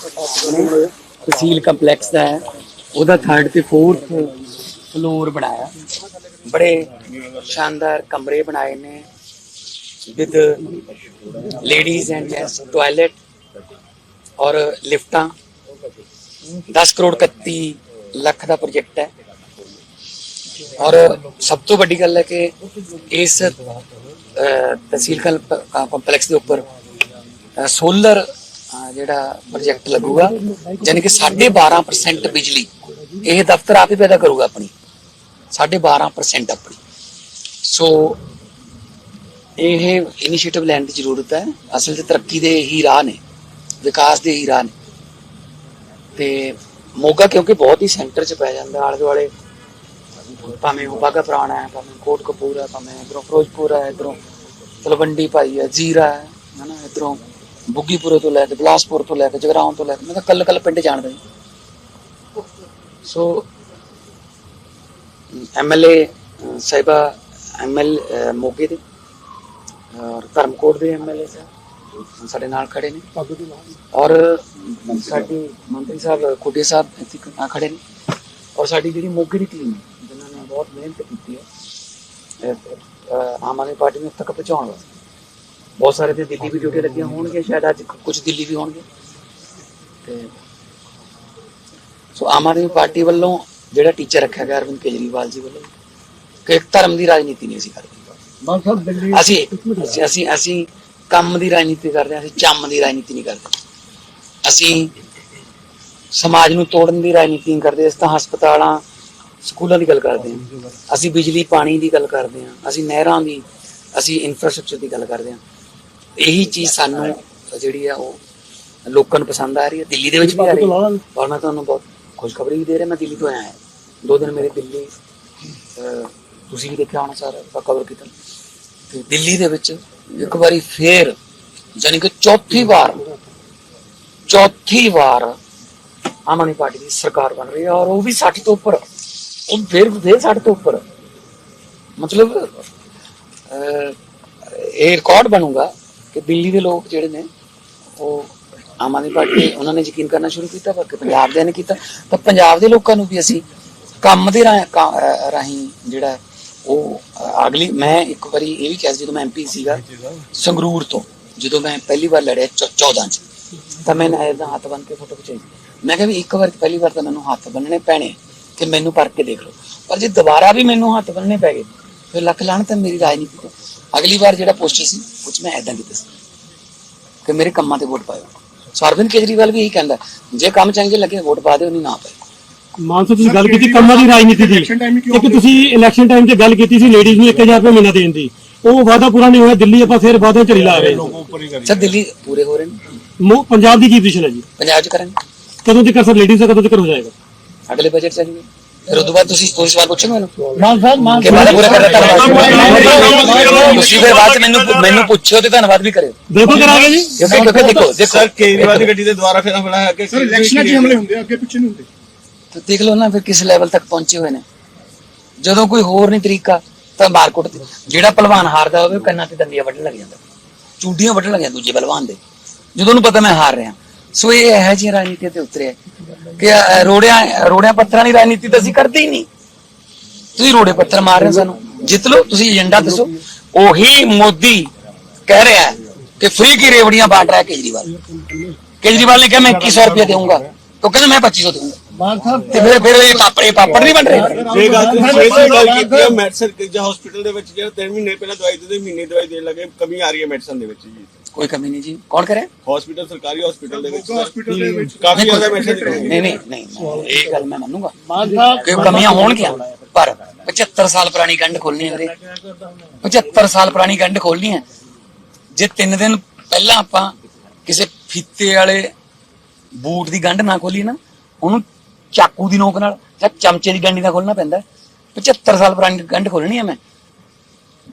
ਤਹਿਸੀਲ complex ਦਾ ਹੈ ਉਹਦਾ third ਤੇ ਫੋਰਥ ਫਲੋਰ ਬਣਾਇਆ ਬੜੇ ਸ਼ਾਨਦਾਰ ਕਮਰੇ ਬਣਾਏ ਨੇ with ladies and gents toilet ਔਰ ਲਿਫਟਾਂ 10 ਕਰੋੜ 31 ਲੱਖ ਦਾ ਪ੍ਰੋਜੈਕਟ ਹੈ ਔਰ ਸਭ ਤੋਂ ਵੱਡੀ ਗੱਲ ਹੈ ਕਿ ਇਸ ਤਹਿਸੀਲ ਕੰਪਲੈਕਸ ਦੇ ਉੱਪਰ ਸੋਲਰ ਜਿਹੜਾ ਪ੍ਰੋਜੈਕਟ ਲੱਗੂਗਾ ਯਾਨੀ ਕਿ 12.5% ਬਿਜਲੀ, ਇਹ ਦਫ਼ਤਰ ਆਪ ਹੀ ਪੈਦਾ ਕਰੂਗਾ ਆਪਣੀ। 12.5% ਆਪਣੀ। ਸੋ ਇਹ ਇਨੀਸ਼ੀਏਟਿਵ ਲੈਣ ਦੀ ਜ਼ਰੂਰਤ ਹੈ। ਅਸਲ 'ਚ ਤਰੱਕੀ ਦੇ ਹੀ ਰਾਹ ਨੇ, ਵਿਕਾਸ ਦੇ ਹੀ ਰਾਹ ਨੇ। ਤੇ ਮੋਗਾ ਕਿਉਂਕਿ ਬਹੁਤ ਹੀ ਸੈਂਟਰ 'ਚ ਪੈ ਜਾਂਦਾ ਆਲੇ ਦੁਆਲੇ ਭਾਵੇਂ ਉਹ ਬਾਗਾ ਪੁਰਾਣਾ ਹੈ, ਭਾਵੇਂ ਕੋਟ ਕਪੂਰ ਹੈ, ਭਾਵੇਂ ਇਧਰੋਂ ਫਿਰੋਜ਼ਪੁਰ ਹੈ, ਇਧਰੋਂ ਤਲਵੰਡੀ ਭਾਈ ਹੈ, ਜੀਰਾ ਹੈ, ਹਨਾ, ਇਧਰੋਂ ਬੁੱਗੀਪੁਰੇ ਤੋਂ ਲੈ ਕੇ, ਬਲਾਸਪੁਰ ਤੋਂ ਲੈ ਕੇ, ਜਗਰਾਉਂ ਤੋਂ ਲੈ ਕੇ, ਮੈਂ ਤਾਂ ਕੱਲ ਕੱਲ ਪਿੰਡ ਜਾਣਦਾ ਜੀ। ਸੋ ਐਮਐਲਏ ਸਾਹਿਬਾ ਐਮਐਲ ਮੋਗੇ ਦੇ, ਔਰ ਧਰਮਕੋਟ ਦੇ ਐਮਐਲਏ ਸਾਹਿਬ, ਸਾਡੇ ਨਾਲ ਖੜੇ ਨੇ। ਔਰ ਸਾਡੀ ਮੰਤਰੀ ਸਾਹਿਬ ਕੋਟੇ ਸਾਹਿਬ, ਇੱਥੇ ਕ- ਖੜੇ ਨੇ। ਔਰ ਸਾਡੀ ਜਿਹੜੀ ਮੋਗੇ ਦੀ ਟੀਮ ਹੈ, ਜਿਨ੍ਹਾਂ ਨੇ ਬਹੁਤ ਮਿਹਨਤ ਕੀਤੀ ਹੈ ਆਮ ਆਦਮੀ ਪਾਰਟੀ ਨੂੰ ਤੱਕ ਪਹੁੰਚਾਉਣ ਵਾਸਤੇ। ਬਹੁਤ ਸਾਰੇ ਤੇ ਦਿੱਲੀ ਵੀ ਡਿਊਟੀ ਲੱਗੀਆਂ ਹੋਣਗੀਆਂ ਸ਼ਾਇਦ ਅੱਜ ਕੁਝ ਦਿੱਲੀ ਵੀ ਹੋਣਗੇ। ਤੇ ਸੋ ਆਮ ਆਦਮੀ ਪਾਰਟੀ ਵੱਲੋਂ ਜਿਹੜਾ ਟੀਚਰ ਰੱਖਿਆ ਗਿਆ ਅਰਵਿੰਦ ਕੇਜਰੀਵਾਲ ਜੀ ਵੱਲੋਂ ਕਿ ਇੱਕ ਧਰਮ ਦੀ ਰਾਜਨੀਤੀ ਨਹੀਂ ਅਸੀਂ ਕਰਦੇ। ਮਾਨ ਸਾਹਿਬ ਦਿੱਲੀ ਅਸੀਂ ਅਸੀਂ- ਅਸੀਂ ਅਸੀਂ ਕੰਮ ਦੀ ਰਾਜਨੀਤੀ ਕਰਦੇ ਹਾਂ ਅਸੀਂ ਚੰਮ ਦੀ ਰਾਜਨੀਤੀ ਨਹੀਂ ਕਰਦੇ। ਅਸੀਂ ਸਮਾਜ ਨੂੰ ਤੋੜਨ ਦੀ ਰਾਜਨੀਤੀ ਨਹੀਂ ਕਰਦੇ ਅਸੀਂ ਤਾਂ ਹਸਪਤਾਲਾਂ ਸਕੂਲਾਂ ਦੀ ਗੱਲ ਕਰਦੇ ਹਾਂ। ਅਸੀਂ ਬਿਜਲੀ ਪਾਣੀ ਦੀ ਗੱਲ ਕਰਦੇ ਹਾਂ ਅਸੀਂ ਨਹਿਰਾਂ ਦੀ ਅਸੀਂ ਇਨਫਰਾਸਟ੍ਰਕਚਰ ਦੀ ਗੱਲ ਕਰਦੇ ਹਾਂ। ਇਹੀ ਚੀਜ਼ ਸਾਨੂੰ ਜਿਹੜੀ ਆ ਉਹ ਲੋਕਾਂ ਨੂੰ ਪਸੰਦ ਆ ਰਹੀ ਹੈ। ਦਿੱਲੀ ਦੇ ਵਿੱਚ ਵੀ ਆ ਰਹੀ ਹੈ। ਔਰ ਮੈਂ ਤੁਹਾਨੂੰ ਬਹੁਤ ਖੁਸ਼ਖਬਰੀ ਵੀ ਦੇ ਰਿਹਾ ਮੈਂ ਦਿੱਲੀ ਤੋਂ ਆਇਆ ਹਾਂ। ਦੋ ਦਿਨ ਮੇਰੇ ਦਿੱਲੀ ਤੁਸੀਂ ਵੀ ਦੇਖਿਆ ਹੋਣਾ ਸਾਰਾ ਕਵਰ ਕੀਤਾ। ਤੇ ਦਿੱਲੀ ਦੇ ਵਿੱਚ ਇੱਕ ਵਾਰੀ ਫੇਰ ਯਾਨੀ ਕਿ ਚੌਥੀ ਵਾਰ ਚੌਥੀ ਵਾਰ ਆਮ ਆਦਮੀ ਪਾਰਟੀ ਦੀ ਸਰਕਾਰ ਬਣ ਰਹੀ ਹੈ ਔਰ ਉਹ ਵੀ 60 ਤੋਂ ਉੱਪਰ। ਉਹ ਫਿਰ ਫਿਰ 60 ਤੋਂ ਉੱਪਰ। ਮਤਲਬ ਇਹ ਰਿਕਾਰਡ ਬਣੂਗਾ। ਕਿ ਦਿੱਲੀ ਦੇ ਲੋਕ ਜਿਹੜੇ ਨੇ, ਉਹ ਆਮ ਆਦਮੀ ਪਾਰਟੀ ਉਹਨਾਂ ਨੇ ਯਕੀਨ ਕਰਨਾ ਸ਼ੁਰੂ ਕੀਤਾ ਪਰ ਪੰਜਾਬ ਦੇ ਨੇ ਕੀਤਾ। ਤਾਂ ਪੰਜਾਬ ਦੇ ਲੋਕਾਂ ਨੂੰ ਵੀ ਅਸੀਂ ਕੰਮ ਦੇ ਰਾਹੀਂ ਜਿਹੜਾ ਉਹ ਅਗਲੀ, ਮੈਂ ਇੱਕ ਵਾਰੀ ਇਹ ਵੀ ਕਿਹਾ ਜਦੋਂ ਮੈਂ ਐਮਪੀ ਸੀਗਾ, ਸੰਗਰੂਰ ਤੋਂ, ਜਦੋਂ ਮੈਂ ਪਹਿਲੀ ਵਾਰ ਲੜਿਆ 14 ਚ, ਤਾਂ ਮੈਂ ਐਦਾਂ ਹੱਥ ਬੰਨ ਕੇ ਫੋਟੋ ਖਿਚਾਈ। ਮੈਂ ਕਿਹਾ ਵੀ ਇੱਕ ਵਾਰ, ਪਹਿਲੀ ਵਾਰ ਤਾਂ ਮੈਨੂੰ ਹੱਥ ਬੰਨਣੇ ਪੈਣੇ ਕਿ ਮੈਨੂੰ ਪਰਖ ਕੇ ਦੇਖ ਲਓ। ਪਰ ਜੇ ਦੁਬਾਰਾ ਵੀ ਮੈਨੂੰ ਹੱਥ ਬੰਨਣੇ ਪੈ ਗਏ ਫਿਰ ਲੱਖ ਲਾਣ ਤਾਂ ਮੇਰੀ ਰਾਜਨੀਤੀ ਤੋਂ ਅਗਲੀ ਵਾਰ ਜਿਹੜਾ ਪੋਸਟਰ ਸੀ ਉਹ 'ਚ ਮੈਂ ਐਦਾਂ ਕੀਤਾ ਸੀ ਕਿ ਮੇਰੇ ਕੰਮਾਂ ਤੇ ਵੋਟ ਪਾਇਓ। ਸੋ ਅਰਵਿੰਦ ਕੇਜਰੀਵਾਲ ਵੀ ਇਹੀ ਕਹਿੰਦਾ ਜੇ ਕੰਮ ਚੰਗੇ ਲੱਗੇ ਵੋਟ ਪਾ ਦਿਓ ਨਹੀਂ ਨਾ ਪਾਇਓ। ਮਾਨ ਸਾਹਿਬ ਤੁਸੀਂ ਗੱਲ ਕੀਤੀ ਕੰਮਾਂ ਦੀ ਰਾਜਨੀਤੀ ਦੀ। ਇੱਕ ਤੁਸੀਂ ਇਲੈਕਸ਼ਨ ਟਾਈਮ ਤੇ ਗੱਲ ਕੀਤੀ ਸੀ ਲੇਡੀਜ਼ ਨੂੰ 1000 ਰੁਪਏ ਮਹੀਨਾ ਦੇਣ ਦੀ। ਉਹ ਵਾਅਦਾ ਪੂਰਾ ਨਹੀਂ ਹੋਇਆ ਦਿੱਲੀ ਆਪਾਂ ਫਿਰ ਵਾਅਦਾ ਝੜੀ ਲਾ ਰਹੇ ਹਾਂ ਸਰ ਦਿੱਲੀ ਪੂਰੇ ਹੋ ਰਹੇ ਨੇ। ਮੋ- ਪੰਜਾਬ ਦੀ ਕੀ ਪੋਜੀਸ਼ਨ ਹੈ ਜੀ? ਪੰਜਾਬ 'ਚ ਕਰਾਂਗੇ ਕਦੋਂ ਤੱਕ ਸਰ ਲੇਡੀਜ਼ ਦਾ ਕਦੋਂ ਤੱਕ ਹੋ ਜਾਏਗਾ? ਅਗਲੇ ਬਜਟ ਚਾਹੀਏ ਫਿਰ ਉਦੋਂ ਬਾਅਦ ਤੁਸੀਂ ਕੋਈ ਸਵਾਲ ਪੁੱਛੋਗੇ ਮੈਨੂੰ ਮਾਨ ਸਾਹਿਬ ਮਾਨ ਕਿ ਮੈਂ ਪੂਰਾ ਕਰ ਧੰਨਵਾਦ ਤੁਸੀਂ ਫਿਰ ਬਾਅਦ 'ਚ ਮੈਨੂੰ ਮੈਨੂੰ ਪੁੱਛਿਓ ਤੇ ਧੰਨਵਾਦ ਵੀ ਕਰਿਓ ਬਿਲਕੁਲ ਕਰਾਂਗੇ ਜੀ ਕਿਉਂਕਿ ਕਿਉਂਕਿ ਦੇਖੋ ਦੇਖੋ ਸਰ ਕੇਜਰੀਵਾਲ ਦੀ ਗੱਡੀ ਦੇ ਦੁਆਰਾ ਫਿਰ ਹਮਲਾ ਹੈ ਕਿ ਸਰ ਇਲੈਕਸ਼ਨਾਂ 'ਚ ਹਮਲੇ ਹੁੰਦੇ ਆ ਅੱਗੇ ਪਿੱਛੇ ਨਹੀਂ ਹੁੰਦੇ ਤੇ ਦੇਖ ਲਓ ਨਾ ਫਿਰ ਕਿਸ ਲੈਵਲ ਤੱਕ ਪਹੁੰਚੇ ਹੋਏ ਨੇ ਜਦੋਂ ਕੋਈ ਹੋਰ ਨਹੀਂ ਤਰੀਕਾ ਤਾਂ ਮਾਰਕੁੱਟ ਜਿਹੜਾ ਪਹਿਲਵਾਨ ਹਾਰਦਾ ਹੋਵੇ ਉਹ ਕੰਨਾਂ ਤੇ ਦੰਦੀਆਂ ਵੱਢਣ ਲੱਗ ਜਾਂਦਾ ਚੂੰਡੀਆਂ ਵੱਢਣ ਲੱਗ ਜਾਂਦਾ ਦੂਜੇ ਪਹਿਲਵਾਨ ਦੇ ਜਦੋਂ ਉਹਨੂੰ ਪਤਾ ਮੈਂ ਹਾਰ ਰਿਹਾ ਸੋ ਇਹ ਹੈ ਜੀ ਰਾਜਨੀਤੀ ਤੇ ਉਤਰਿਆ ਕਿ ਰੋੜਿਆਂ ਰੋੜਿਆਂ ਪੱਤਰਾਂ ਦੀ ਰਾਜਨੀਤੀ ਤਾਂ ਅਸੀਂ ਕਰਦੇ ਹੀ ਨਹੀਂ। ਤੁਸੀਂ ਰੋੜੇ ਪੱਤਰ ਮਾਰ ਰਹੇ ਸਾਨੂੰ। ਜਿੱਤ ਲਓ ਤੁਸੀਂ ਏਜੰਡਾ ਦੱਸੋ। ਉਹੀ ਮੋਦੀ ਕਹਿ ਰਿਹਾ ਹੈ कि फ्री की रेवड़ियां बांट रहा है केजरीवाल केजरीवाल ने कहा मैं इक्कीस सौ रुपया दूंगा तो कहते मैं पच्ची सौ ਫਿਰ ਫਿਰ ਇਹ ਪਾਪੜੇ ਪਾਪੜ ਨਹੀਂ ਬਣ ਰਹੇ। ਮਹੀਨੇ ਮੈਡੀਸਨ ਦੇ ਵਿੱਚ ਜੀ। ਕੋਈ ਕਮੀ ਨਹੀਂ ਜੀ। ਕੌਣ ਕਰੇ ਹਸਪੀਟਲ ਸਰਕਾਰੀ ਹਸਪੀਟਲ ਦੇ ਵਿੱਚ ਹਸਪੀਟਲ ਦੇ ਵਿੱਚ। ਕਾਫੀ ਜ਼ਿਆਦਾ ਹੈ। ਨਹੀਂ। ਨਹੀਂ ਨਹੀਂ ਇਹ ਗੱਲ ਮੈਂ ਮੰਨੂਗਾ। ਮਾਨ ਸਾਹਿਬ ਕਿ ਕਮੀਆਂ ਹੋਣਗੀਆਂ ਪਰ 75 ਸਾਲ ਪੁਰਾਣੀ ਗੰਢ ਖੋਲਣੀ ਹੈ ਵੀਰੇ। 75 ਸਾਲ ਪੁਰਾਣੀ ਗੰਢ ਖੋਲਣੀ ਹੈ। ਜੇ 3 ਦਿਨ ਪਹਿਲਾਂ ਆਪਾਂ ਕਿਸੇ ਫੀਤੇ ਵਾਲੇ ਬੂਟ ਦੀ ਗੰਢ ਨਾ ਖੋਲੀ ਨਾ ਉਹਨੂੰ ਚਾਕੂ ਦੀ ਨੋਕ ਨਾਲ ਜਾਂ ਚਮਚੇ ਦੀ ਗੰਢੀ ਨਾਲ ਖੋਲਣਾ ਪੈਂਦਾ। 75 ਸਾਲ ਪੁਰਾਣੀ ਗੰਢ ਖੋਲਣੀ ਹੈ ਮੈਂ।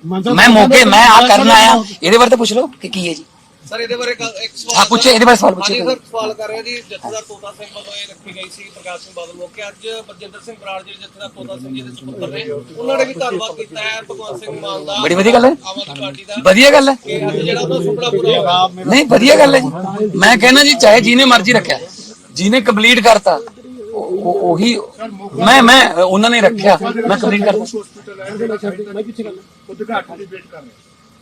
ਮਾਨ ਸਾਹਿਬ ਮੈਂ ਮੋਗੇ ਮੈਂ ਆ ਕਰਨ ਆਇਆ। ਇਹਦੇ ਬਾਰੇ ਤਾਂ ਪੁੱਛ ਲਓ ਕਿ ਕੀ ਹੈ ਜੀ। ਸਰ ਇਹਦੇ ਬਾਰੇ ਇੱਕ- ਇੱਕ ਸਵਾਲ ਹਾਂ ਪੁੱਛੇ ਇਹਦੇ ਬਾਰੇ ਸਵਾਲ ਹਾਂਜੀ ਪੁੱਛੇ ਸਰ ਸਵਾਲ ਕਰ ਰਿਹਾ ਜੀ ਜਥੇਦਾਰ ਤੋਤਾ ਸਿੰਘ ਵੱਲੋਂ ਇਹ ਰੱਖੀ ਗਈ ਸੀ ਪ੍ਰਕਾਸ਼ ਸਿੰਘ ਬਾਦਲ ਮੌਕੇ। ਅੱਜ ਬਲਜਿੰਦਰ ਸਿੰਘ ਬਰਾੜ ਜਿਹੜੇ ਜਥੇਦਾਰ ਤੋਤਾ ਸਿੰਘ ਜੀ ਦੇ ਸੁਪੁੱਤਰ ਨੇ ਉਹਨਾਂ ਨੇ ਵੀ ਧੰਨਵਾਦ ਕੀਤਾ ਹੈ ਭਗਵੰਤ ਸਿੰਘ ਮਾਨ ਦਾ ਬੜੀ ਵਧੀਆ ਗੱਲ ਹੈ। ਆਮ ਆਦਮੀ ਪਾਰਟੀ ਦਾ। ਵਧੀਆ ਗੱਲ ਹੈ। ਕਿ ਅੱਜ ਜਿਹੜਾ ਉਹਦਾ ਸੁਪਨਾ ਪੂਰਾ ਹੋਇਆ। ਨਹੀਂ ਵਧੀਆ ਗੱਲ ਹੈ। ਜੀ ਮੈਂ ਕਹਿੰਦਾ ਜੀ ਚਾਹੇ ਜਿਹਨੇ ਮਰਜ਼ੀ ਰੱਖਿਆ ਜਿਹਨੇ ਕੰਪਲੀਟ ਕਰਤਾ ਉਹ- ਉਹ- ਉਹੀ ਮੈਂ ਮੈਂ ਉਹਨਾਂ ਨੇ ਰੱਖਿਆ ਮੈਂ ਕੰਪਲੀਟ ਕਰਤਾ। ਹਸਪੀਟਲ ਹੈ ਉਦਘਾਟਨ ਦੀ ਵੇਟ ਕਰ ਰਹੇ।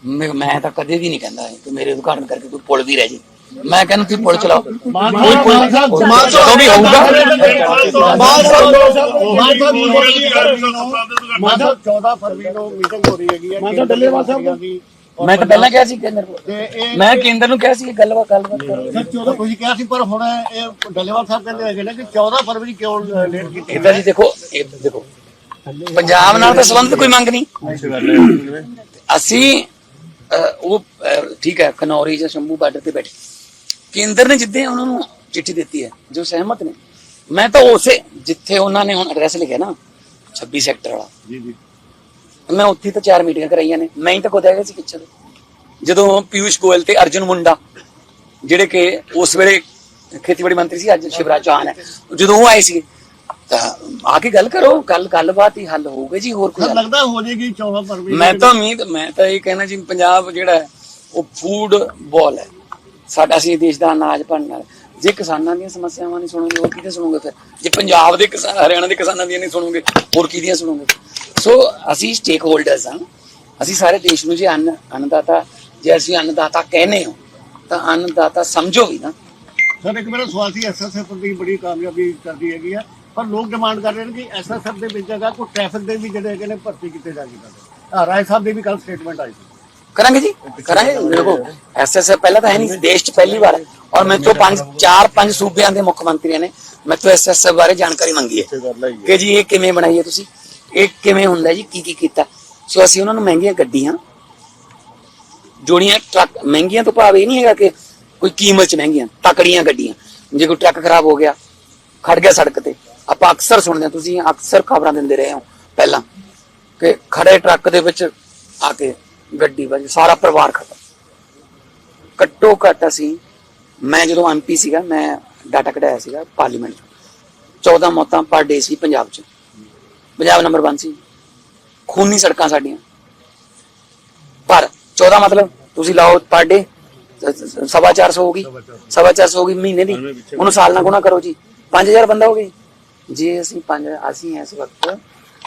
ਮੈਂ ਮੈਂ ਤਾਂ ਕਦੇ ਵੀ ਨਹੀਂ ਕਹਿੰਦਾ ਕਿ ਮੇਰੇ ਉਦਘਾਟਨ ਕਰਕੇ ਕੋਈ ਪੁਲ ਵੀ ਰਹਿ ਜੇ ਮੈਂ ਕਹਿੰਦਾ ਤੁਸੀਂ ਪੁਲ ਚਲਾਓ ਕੋਈ ਪੁਲ ਜਦੋਂ ਵੀ ਹੋਊਗਾ ਮਾਤਾ 14 ਫਰਵਰੀ ਨੂੰ ਮੀਟਿੰਗ ਹੋ ਰਹੀ ਹੈਗੀ ਹੈ ਮਾਤਾ ਡੱਲੇਵਾਲ ਸਾਹਿਬ ਦੀ ਮੈਂ ਤਾਂ ਪਹਿਲਾਂ ਕਿਹਾ ਸੀ ਕੇਂਦਰ ਇਹ ਮੈਂ ਕੇਂਦਰ ਨੂੰ ਕਿਹਾ ਸੀ ਕਿ ਗੱਲਬਾਤ ਗੱਲਬਾਤ ਕਰੋ ਸਰ 14 ਤੁਸੀਂ ਕਿਹਾ ਸੀ ਪਰ ਹੁਣ ਇਹ ਡੱਲੇਵਾਲ ਸਾਹਿਬ ਕਹਿੰਦੇ ਹੈਗੇ ਨੇ ਕਿ 14 ਫਰਵਰੀ ਕਿਉਂ ਲੇਟ ਕੀਤੀ ਇਦਾਂ ਜੀ ਦੇਖੋ ਇਹ ਦੇਖੋ ਪੰਜਾਬ ਨਾਲ ਤਾਂ ਸੰਬੰਧ ਕੋਈ ਮੰਗ ਨਹੀਂ ਅਸੀਂ ਉਹ ਠੀਕ ਹੈ ਖਨੌਰੀ ਜਾਂ ਸ਼ੰਭੂ ਬਾਰਡਰ ਤੇ ਬੈਠੇ। ਕੇਂਦਰ ਨੇ ਜਿੱਦੇ ਉਹਨਾਂ ਨੂੰ ਚਿੱਠੀ ਦਿੱਤੀ ਹੈ ਜੋ ਸਹਿਮਤ ਨੇ। ਮੈਂ ਤਾਂ ਉਸੇ ਜਿੱਥੇ ਉਹਨਾਂ ਨੇ ਹੁਣ ਐਡਰੈਸ ਲਿਖਿਆ ਨਾ 26 ਸੈਕਟਰ ਵਾਲਾ। ਜੀ ਜੀ। ਮੈਂ ਉੱਥੇ ਤਾਂ ਚਾਰ ਮੀਟਿੰਗਾਂ ਕਰਾਈਆਂ ਨੇ। ਮੈਂ ਹੀ ਤਾਂ ਖੁਦ ਹੈਗਾ ਸੀ ਪਿੱਛੇ। ਜਦੋਂ ਪਿਊਸ਼ ਗੋਇਲ ਤੇ ਅਰਜੁਨ ਮੁੰਡਾ ਜਿਹੜੇ ਕਿ ਉਸ ਵੇਲੇ ਖੇਤੀਬਾੜੀ ਮੰਤਰੀ ਸੀ ਅੱਜ ਸ਼ਿਵਰਾਜ ਚੌਹਾਨ ਹੈ ਜਦੋਂ ਉਹ ਆਏ ਸੀ ਤਾਂ ਆ ਕੇ ਗੱਲ ਕਰੋ ਗੱਲ ਗੱਲਬਾਤ ਹੀ ਹੱਲ ਹੋਊਗਾ ਜੀ ਹੋਰ ਕੋਈ ਹੱਲ ਲੱਗਦਾ ਹੋ ਜਾਏਗੀ 14 ਫਰਵਰੀ ਮੈਂ ਤਾਂ ਉਮੀਦ ਮੈਂ ਤਾਂ ਇਹ ਕਹਿਣਾ ਜੀ ਪੰਜਾਬ ਜਿਹੜਾ ਹੈ ਉਹ ਫੂਡ ਬਾਲ ਹੈ। ਸਾਡਾ ਸੀ ਦੇਸ਼ ਦਾ ਅਨਾਜ ਬਣਨਾ ਜੇ ਕਿਸਾਨਾਂ ਦੀਆਂ ਸਮੱਸਿਆਵਾਂ ਨਹੀਂ ਸੁਣੋਗੇ ਹੋਰ ਕਿਹਦੇ ਸੁਣੋਗੇ ਫਿਰ? ਜੇ ਪੰਜਾਬ ਦੇ ਕਿਸਾਨ ਹਰਿਆਣਾ ਦੇ ਕਿਸਾਨਾਂ ਦੀਆਂ ਨਹੀਂ ਸੁਣੋਗੇ ਹੋਰ ਕਿਹਦੀਆਂ ਸੁਣੋਗੇ? ਸੋ ਅਸੀਂ ਸਟੇਕ ਹੋਲਡਰਸ ਹਾਂ। ਅਸੀਂ ਸਾਰੇ ਦੇਸ਼ ਨੂੰ ਜੇ ਅੰਨ ਅੰਨਦਾਤਾ ਜੇ ਅਸੀਂ ਅੰਨਦਾਤਾ ਕਹਿੰਦੇ ਹਾਂ ਤਾਂ ਅੰਨਦਾਤਾ ਸਮਝੋ ਵੀ ਨਾ। ਸਰ ਇੱਕ ਮੇਰਾ ਸਵਾਲ ਸੀ ਐਸਐਸਐਫ ਦੀ ਬੜੀ ਕਾਮਯਾਬੀ ਕਰਦੀ ਹੈਗੀ ਆ। ਪਰ ਲੋਕ ਡਿਮਾਂਡ ਕਰ ਰਹੇ ਨੇ ਕਿ ਐਸਐਸਐਫ ਦੇ ਵਿੱਚ ਜਗ੍ਹਾ ਕੋਈ ਟ੍ਰੈਫਿਕ ਦੇ ਵੀ ਜਿਹੜੇ ਹੈਗੇ ਨੇ ਭਰਤੀ ਕੀਤੇ ਜਾਣਗੇ ਆ ਰਾਏ ਸਾਹਿਬ ਦੀ ਵੀ ਕੱਲ ਸਟੇਟਮੈਂਟ ਆਈ ਸੀ। ਕਰਾਂਗੇ ਜੀ? ਕਰਾਂਗੇ? ਦੇਖੋ ਐਸਐਸਐਫ ਪਹਿਲਾਂ ਤਾਂ ਹੈ ਨਹੀਂ ਦੇਸ਼ 'ਚ ਪਹਿਲੀ ਵਾਰ। ਹੈ। ਔਰ ਮੇਰੇ ਤੋਂ ਪੰਜ ਚਾਰ ਪੰਜ ਸੂਬਿਆਂ ਦੇ ਮੁੱਖ ਮੰਤਰੀਆਂ ਨੇ ਮੇਰੇ ਤੋਂ ਐਸਐਸਐਫ ਬਾਰੇ ਜਾਣਕਾਰੀ ਮੰਗੀ ਹੈ। ਕਿ ਜੀ ਇਹ ਕਿਵੇਂ ਬਣਾਈ ਹੈ ਤੁਸੀਂ? ਇਹ ਕਿਵੇਂ ਹੁੰਦਾ ਜੀ? ਕੀ ਕੀ ਕੀਤਾ? ਸੋ ਅਸੀਂ ਉਹਨਾਂ ਨੂੰ ਮਹਿੰਗੀਆਂ ਗੱਡੀਆਂ ਜੋੜੀਆਂ ਟਰੱਕ ਮਹਿੰਗੀਆਂ ਤੋਂ ਭਾਵ ਇਹ ਨਹੀਂ ਹੈਗਾ ਕਿ ਕੋਈ ਕੀਮਤ 'ਚ ਮਹਿੰਗੀਆਂ ਤਕੜੀਆਂ ਗੱਡੀਆਂ। ਜੇ ਕੋਈ ਟਰੱਕ ਖਰਾਬ ਹੋ ਗਿਆ ਖੜ ਗਿਆ ਸੜਕ ਤੇ। ਆਪਾਂ ਅਕਸਰ ਸੁਣਦੇ ਹਾਂ ਤੁਸੀਂ ਅਕਸਰ ਖਬਰਾਂ ਦਿੰਦੇ ਰਹੇ ਹੋ ਪਹਿਲਾਂ ਕਿ ਖੜੇ ਟਰੱਕ ਦੇ ਵਿੱਚ ਆ ਕੇ ਗੱਡੀ ਵੱਜ ਸਾਰਾ ਪਰਿਵਾਰ ਖਤਮ। ਘੱਟੋ ਘੱਟ ਅਸੀਂ ਮੈਂ ਜਦੋਂ ਐਮਪੀ ਸੀਗਾ ਮੈਂ ਡਾਟਾ ਕਢਾਇਆ ਸੀਗਾ ਪਾਰਲੀਮੈਂਟ 'ਚ। 14 ਮੌਤਾਂ ਪਰ ਡੇ ਸੀ ਪੰਜਾਬ 'ਚ। ਪੰਜਾਬ ਨੰਬਰ 1 ਸੀ। ਖੂਨੀ ਸੜਕਾਂ ਸਾਡੀਆਂ। ਪਰ 14 ਮਤਲਬ ਤੁਸੀਂ ਲਾਓ ਪਰ ਡੇ ਸਵਾ 400 ਹੋ ਗਈ। ਸਵਾ 400 ਹੋ ਗਈ ਮਹੀਨੇ ਦੀ। ਉਹਨੂੰ ਸਾਲ ਨਾਲ ਗੁਣਾ ਕਰੋ ਜੀ। 5000 ਬੰਦਾ ਹੋ ਗਈ ਜੇ ਅਸੀਂ ਪੰਜ ਅਸੀਂ ਇਸ ਵਕਤ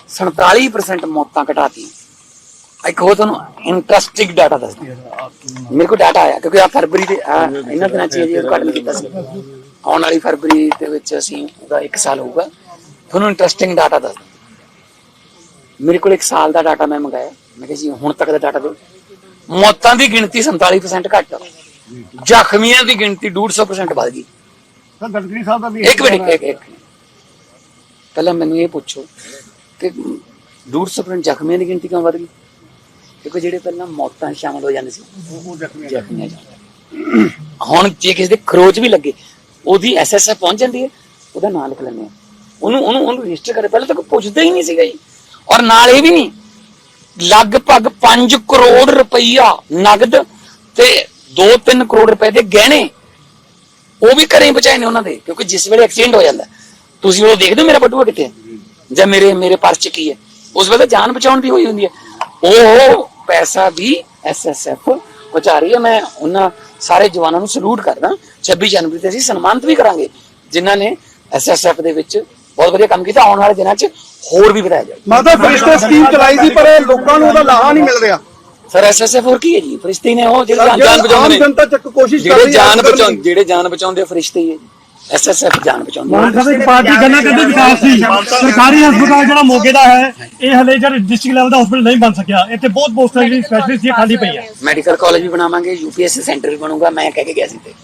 47% ਮੌਤਾਂ ਘਟਾਤੀਆਂ। ਇੱਕ ਹੋਰ ਤੁਹਾਨੂੰ ਇੰਟਰਸਟਿੰਗ ਡਾਟਾ ਦੱਸਦਾ। ਮੇਰੇ ਕੋਲ ਡਾਟਾ ਆਇਆ ਕਿਉਂਕਿ ਆ ਫਰਵਰੀ ਦੇ ਇਹਨਾਂ ਦਿਨਾਂ ਚ ਜੀ ਉਦਘਾਟਨ ਕੀਤਾ ਸੀ। ਆਉਣ ਵਾਲੀ ਫਰਵਰੀ ਦੇ ਵਿੱਚ ਅਸੀਂ ਉਹਦਾ 1 ਸਾਲ ਹੋਊਗਾ। ਤੁਹਾਨੂੰ ਇੰਟਰਸਟਿੰਗ ਡਾਟਾ ਦੱਸਦਾ। ਮੇਰੇ ਕੋਲ 1 ਸਾਲ ਦਾ ਡਾਟਾ ਮੈਂ ਮੰਗਾਇਆ। ਮੈਂ ਕਿਹਾ ਜੀ ਹੁਣ ਤੱਕ ਦਾ ਡਾਟਾ ਦਿਓ। ਮੌਤਾਂ ਦੀ ਗਿਣਤੀ 47% ਘੱਟ। ਜ਼ਖਮੀਆਂ ਦੀ ਗਿਣਤੀ 150% ਵੱਧ ਗਈ। ਸਰ ਸਾਹਿਬ ਦਾ ਵੀ ਇੱਕ ਮਿੰਟ ਇੱਕ ਇੱਕ। ਪਹਿਲਾਂ ਮੈਨੂੰ ਇਹ ਪੁੱਛੋ ਕਿ 150% ਜ਼ਖਮੀਆਂ ਦੀ ਗਿਣਤੀ ਕਿਉਂ ਵੱਧ ਗਈ? ਕਿਉਂਕਿ ਜਿਹੜੇ ਪਹਿਲਾਂ ਮੌਤਾਂ ਸ਼ਾਮਲ ਹੋ ਜਾਂਦੇ ਸੀ ਉਹ ਜ਼ਖਮੀ ਜ਼ਖਮੀਆਂ ਹੁਣ ਜੇ ਕਿਸੇ ਦੇ ਖਰੋਚ ਵੀ ਲੱਗੇ ਉਹਦੀ ਐਸਐਸਐਫ ਪਹੁੰਚ ਜਾਂਦੀ ਹੈ ਉਹਦਾ ਨਾਂ ਲਿਖ ਲੈਂਦੇ ਆ ਉਹਨੂੰ ਉਹਨੂੰ ਉਹਨੂੰ ਰਜਿਸਟਰ ਕਰੇ। ਪਹਿਲਾਂ ਤਾਂ ਕੋਈ ਪੁੱਛਦਾ ਹੀ ਨਹੀਂ ਸੀਗਾ ਜੀ। ਔਰ ਨਾਲ ਇਹ ਵੀ ਨਹੀਂ ਲਗਭਗ 5 ਕਰੋੜ ਰੁਪਈਆ ਨਗਦ ਤੇ 2-3 ਕਰੋੜ ਰੁਪਏ ਦੇ ਗਹਿਣੇ ਉਹ ਵੀ ਘਰੇ ਹੀ ਬਚਾਏ ਨੇ ਉਹਨਾਂ ਦੇ ਕਿਉਂਕਿ ਜਿਸ ਵੇਲੇ ਐਕਸੀਡੈਂਟ ਹੋ ਜਾਂਦਾ। ਤੁਸੀਂ ਉਹ ਦੇਖਦੇ ਹੋ ਮੇਰਾ ਬਟੂਆ ਕਿੱਥੇ ਹੈ? ਜਾਂ ਮੇਰੇ ਮੇਰੇ ਪਰਸ ਚ ਕੀ ਹੈ? ਉਸ ਵੇਲੇ ਜਾਨ ਬਚਾਉਣ ਦੀ ਹੋਈ ਹੁੰਦੀ ਹੈ। ਉਹ ਪੈਸਾ ਵੀ ਐਸਐਸਐਫ ਬਚਾ ਰਹੀ ਹੈ। ਮੈਂ ਉਹਨਾਂ ਸਾਰੇ ਜਵਾਨਾਂ ਨੂੰ ਸਲੂਟ ਕਰਦਾ। 26 ਜਨਵਰੀ ਤੇ ਅਸੀਂ ਸਨਮਾਨਿਤ ਵੀ ਕਰਾਂਗੇ। ਜਿਨ੍ਹਾਂ ਨੇ ਐਸਐਸਐਫ ਦੇ ਵਿੱਚ ਬਹੁਤ ਵਧੀਆ ਕੰਮ ਕੀਤਾ। ਆਉਣ ਵਾਲੇ ਦਿਨਾਂ 'ਚ ਹੋਰ ਵੀ ਵਧਾਇਆ ਜਾਏ ਮਾਤਾ ਫਰਿਸ਼ਤੇ ਸਕੀਮ ਚਲਾਈ ਸੀ ਪਰ ਲੋਕਾਂ ਨੂੰ ਉਹਦਾ ਲਾਹਾ ਨਹੀਂ ਮਿਲ ਰਿਹਾ। ਸਰ ਐਸਐਸਐਫ ਹੋਰ ਕੀ ਹੈ ਜੀ? ਫਰਿਸ਼ਤੇ ਨੇ ਉਹ ਜਿਹੜੇ ਜਾਨ- ਬਚਾਉਂਦੇ ਆਮ ਨੇ। ਜਨਤਾ ਚੱਕ ਕੋਸ਼ਿਸ਼ ਕਰ ਜਿਹੜੇ ਰਹੀ ਹੈ ਜਾਨ ਜਿਹੜੇ ਬਚਾਉਂਦੇ ਫਰਿਸ਼ਤੇ ਹੀ ਹੈ ਜੀ। ਐਸਐਸਐਫ ਜਾਨ ਬਚਾਉਂਦੇ ਆ। ਮਾਨ ਸਾਹਿਬ ਇੱਕ ਪਾਰਟੀ ਗੰਨਾ ਕਹਿੰਦੇ ਵਿਕਾਸ ਸੀ ਸਰਕਾਰੀ ਹਸਪਤਾਲ ਜਿਹੜਾ ਮੋਗੇ ਦਾ ਹੈ ਇਹ ਹਲੇ ਜਿਹੜਾ ਡਿਸਟ੍ਰਿਕਟ ਲੈਵਲ ਦਾ ਹਸਪਤਾਲ ਨਹੀਂ ਬਣ ਸਕਿਆ। ਇੱਥੇ ਬਹੁਤ ਪੋਸਟਾਂ ਜਿਹੜੀ ਸਪੈਸ਼ਲਿਸਟ ਸੀ ਖਾਲੀ ਪਈ ਹੈ ਮੈਡੀਕਲ ਕਾਲਜ ਵੀ ਬਣਾਵਾਂਗੇ ਯੂਪੀਐਸਸੀ ਸੈਂਟਰ ਵੀ ਬਣੂਗਾ ਮੈਂ ਕਹਿ ਕੇ ਗਿਆ ਸੀ ਤੇ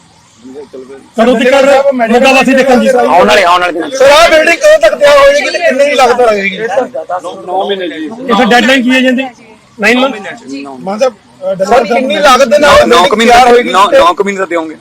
ਕਦੋਂ ਤੱਕ ਮੋਗਾ ਵਾਸੀ ਦੇਖਣ ਜੀ। ਆਉਣ ਵਾਲੇ ਆਉਣ ਵਾਲੇ ਦਿਨਾਂ ਸਰ ਆਹ ਬਿਲਡਿੰਗ ਕਦੋਂ ਤੱਕ ਤਿਆਰ ਹੋ ਜਾਏਗੀ ਤੇ ਕਿੰਨੇ ਦੀ ਲਾਗਤ ਲੱਗੇਗੀ ਇਹ ਡੈਡਲਾਈਨ ਕੀ ਹੈ ਜਾਂਦੀ 9 ਮੰਥ ਮਾਤਾ ਸਰ ਕਿੰਨੀ ਲਾਗਤ ਦੇ ਨਾਲ 9 building ਤਿਆਰ ਹੋਏਗੀ? ਮਹੀਨੇ 9 ਮਹੀਨੇ ਤਾਂ ਦਿਓਗੇ।